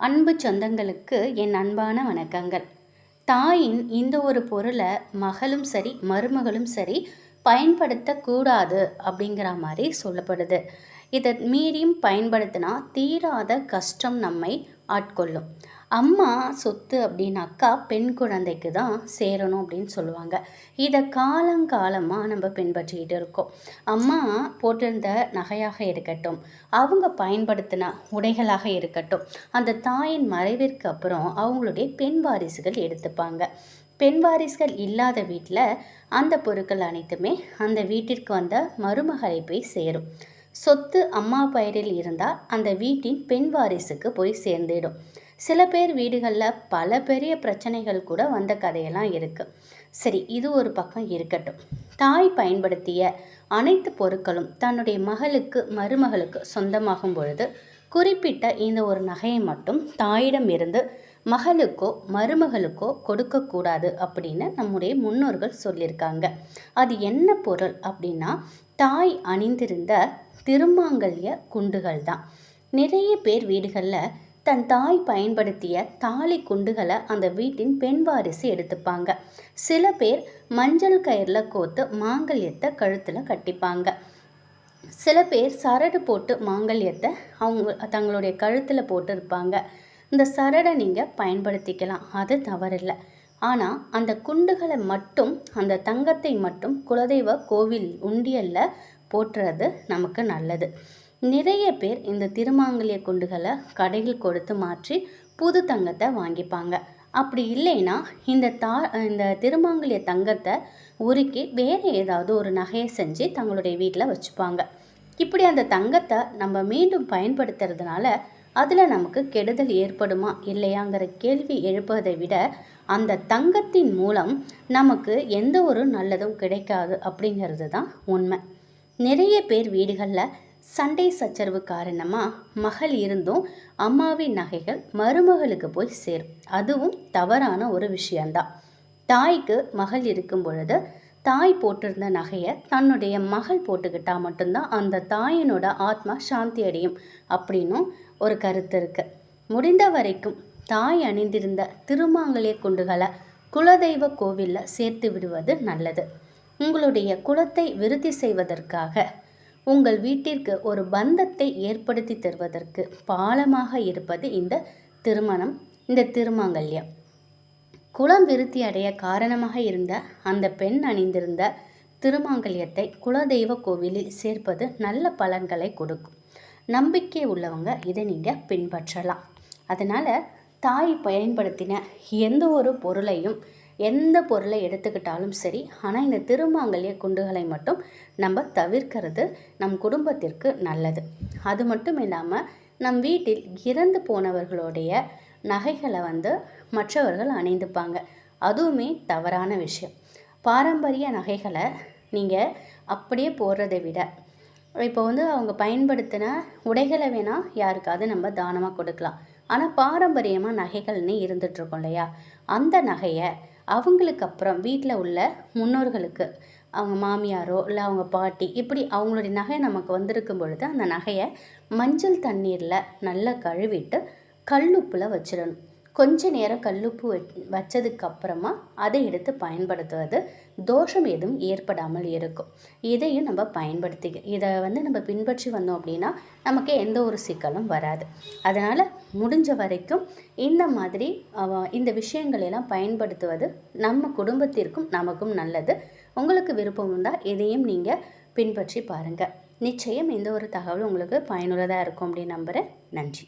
அன்பு சொந்தங்களுக்கு என் அன்பான வணக்கங்கள். தாயின் இந்த ஒரு பொருளை மகளும் சரி மருமகளும் சரி பயன்படுத்தக்கூடாது அப்படிங்கிற மாதிரி சொல்லப்படுது. இதை மீறியும் பயன்படுத்தினா தீராத கஷ்டம் நம்மை ஆட்கொள்ளும். அம்மா சொத்து அப்படின்னாக்கா பெண் குழந்தைக்கு தான் சேரணும் அப்படின்னு சொல்லுவாங்க. இதை காலங்காலமாக நம்ம பின்பற்றிக்கிட்டு இருக்கோம். அம்மா போட்டிருந்த நகையாக இருக்கட்டும் அவங்க பயன்படுத்தின உடைகளாக இருக்கட்டும் அந்த தாயின் மறைவிற்கு அப்புறம் அவங்களுடைய பெண் வாரிசுகள் எடுத்துப்பாங்க. பெண் வாரிசுகள் இல்லாத வீட்டில் அந்த பொருட்கள் அனைத்துமே அந்த வீட்டிற்கு வந்த மருமகளை போய் சேரும். சொத்து அம்மா பெயரில் இருந்தால் அந்த வீட்டின் பெண் வாரிசுக்கு போய் சேர்ந்துடும். சில பேர் வீடுகளில் பல பெரிய பிரச்சனைகள் கூட வந்த கதையெல்லாம் இருக்குது சரி இது ஒரு பக்கம் இருக்கட்டும். தாய் பயன்படுத்திய அனைத்து பொருட்களும் தன்னுடைய மகளுக்கு மருமகளுக்கு சொந்தமாகும் பொழுது குறிப்பிட்ட இந்த ஒரு நகையை மட்டும் தாயிடம் இருந்து மகளுக்கோ மருமகளுக்கோ கொடுக்கக்கூடாது அப்படின்னு நம்முடைய முன்னோர்கள் சொல்லியிருக்காங்க. அது என்ன பொருள் அப்படின்னா தாய் அணிந்திருந்த திருமாங்கல்ய குண்டுகள் தான் நிறைய பேர் வீடுகளில் தன் தாய் பயன்படுத்திய தாலி குண்டுகளை அந்த வீட்டின் பெண் வாரிசு எடுத்துப்பாங்க. சில பேர் மஞ்சள் கயிறில் கோத்து மாங்கல்யத்தை கழுத்தில் கட்டிப்பாங்க. சில பேர் சரடு போட்டு மாங்கல்யத்தை அவங்க தங்களுடைய கழுத்தில் போட்டு இருப்பாங்க. இந்த சரடை நீங்கள் பயன்படுத்திக்கலாம். அது தவறில்லை. ஆனால் அந்த குண்டுகளை மட்டும் அந்த தங்கத்தை மட்டும் குலதெய்வ கோவில் உண்டியலில் போட்டுறது நமக்கு நல்லது. நிறைய பேர் இந்த திருமாங்கல்ய குண்டுகளை கடையில் கொடுத்து மாற்றி புது தங்கத்தை வாங்கிப்பாங்க. அப்படி இல்லைன்னா இந்த தா இந்த திருமாங்கல்ய தங்கத்தை உருக்கி வேறு ஏதாவது ஒரு நகையை செஞ்சு தங்களுடைய வீட்டில் வச்சுப்பாங்க. இப்படி அந்த தங்கத்தை நம்ம மீண்டும் பயன்படுத்துறதுனால அதில் நமக்கு கெடுதல் ஏற்படுமா இல்லையாங்கிற கேள்வி எழுப்பதை விட அந்த தங்கத்தின் மூலம் நமக்கு எந்த ஒரு நல்லதும் கிடைக்காது அப்படிங்கிறது தான் உண்மை. நிறைய பேர் வீடுகளில் சண்டை சச்சரவு காரணமாக மகள் இருந்தும் அம்மாவின் நகைகள் மருமகளுக்கு போய் சேரும். அதுவும் தவறான ஒரு விஷயந்தான் தாய்க்கு மகள் இருக்கும் பொழுது தாய் போட்டிருந்த நகையை தன்னுடைய மகள் போட்டுக்கிட்டால் மட்டும்தான் அந்த தாயினோட ஆத்மா சாந்தி அடையும் அப்படின்னும் ஒரு கருத்து இருக்குது முடிந்த வரைக்கும் தாய் அணிந்திருந்த திருமாங்கலிய குண்டுகளை குலதெய்வ கோவிலில் சேர்த்து விடுவது நல்லது. உங்களுடைய குலத்தை விருத்தி செய்வதற்காக உங்கள் வீட்டிற்கு ஒரு பந்தத்தை ஏற்படுத்தி தருவதற்கு பாலமாக இருப்பது இந்த திருமணம் இந்த திருமாங்கல்யம். குலம் விருத்தி அடைய காரணமாக இருந்த அந்த பெண் அணிந்திருந்த திருமாங்கல்யத்தை குலதெய்வ கோவிலில் சேர்ப்பது நல்ல பலன்களை கொடுக்கும். நம்பிக்கை உள்ளவங்க இதை நீங்கள் பின்பற்றலாம். அதனால் தாய் பயன்படுத்தின எந்த ஒரு பொருளையும் எந்த பொருளை எடுத்துக்கிட்டாலும் சரி ஆனால் இந்த திருமாங்கல்ய குண்டுகளை மட்டும் நம்ம தவிர்க்கிறது நம் குடும்பத்திற்கு நல்லது. அது மட்டும் இல்லாமல் நம் வீட்டில் இறந்து போனவர்களுடைய நகைகளை வந்து மற்றவர்கள் அணிந்துப்பாங்க. அதுவுமே தவறான விஷயம். பாரம்பரிய நகைகளை நீங்கள் அப்படியே போடுறதை விட இப்போ வந்து அவங்க பயன்படுத்தின உடைகளை வேணால் யாருக்காவது நம்ம தானமாக கொடுக்கலாம். ஆனால் பாரம்பரியமாக நகைகள்னு இருந்துகிட்ருக்கோம் இல்லையா? அந்த நகையை அவங்களுக்கு அப்புறம் வீட்டில் உள்ள முன்னோர்களுக்கு அவங்க மாமியாரோ இல்லை அவங்க பாட்டி இப்படி அவங்களுடைய நகை நமக்கு வந்திருக்கும் பொழுது அந்த நகையை மஞ்சள் தண்ணீரில் நல்லா கழுவிட்டு கல்லுப்பில் வச்சிடணும். கொஞ்ச நேரம் கல்லுப்பு வச்சதுக்கு அப்புறமா அதை எடுத்து பயன்படுத்துவது. தோஷம் எதுவும் ஏற்படாமல் இருக்கும். இதையும் நம்ம பயன்படுத்தி இதை வந்து நம்ம பின்பற்றி வந்தோம் அப்படின்னா நமக்கு எந்த ஒரு சிக்கலும் வராது. அதனால் முடிஞ்ச வரைக்கும் இந்த மாதிரி இந்த விஷயங்களெல்லாம் பயன்படுத்துவது நம்ம குடும்பத்திற்கும் நமக்கும் நல்லது. உங்களுக்கு விருப்பம் இருந்தால் இதையும் நீங்கள் பின்பற்றி பாருங்கள் நிச்சயம் இந்த ஒரு தகவல் உங்களுக்கு பயனுள்ளதாக இருக்கும் அப்படின்னு நம்புகிறேன் நன்றி.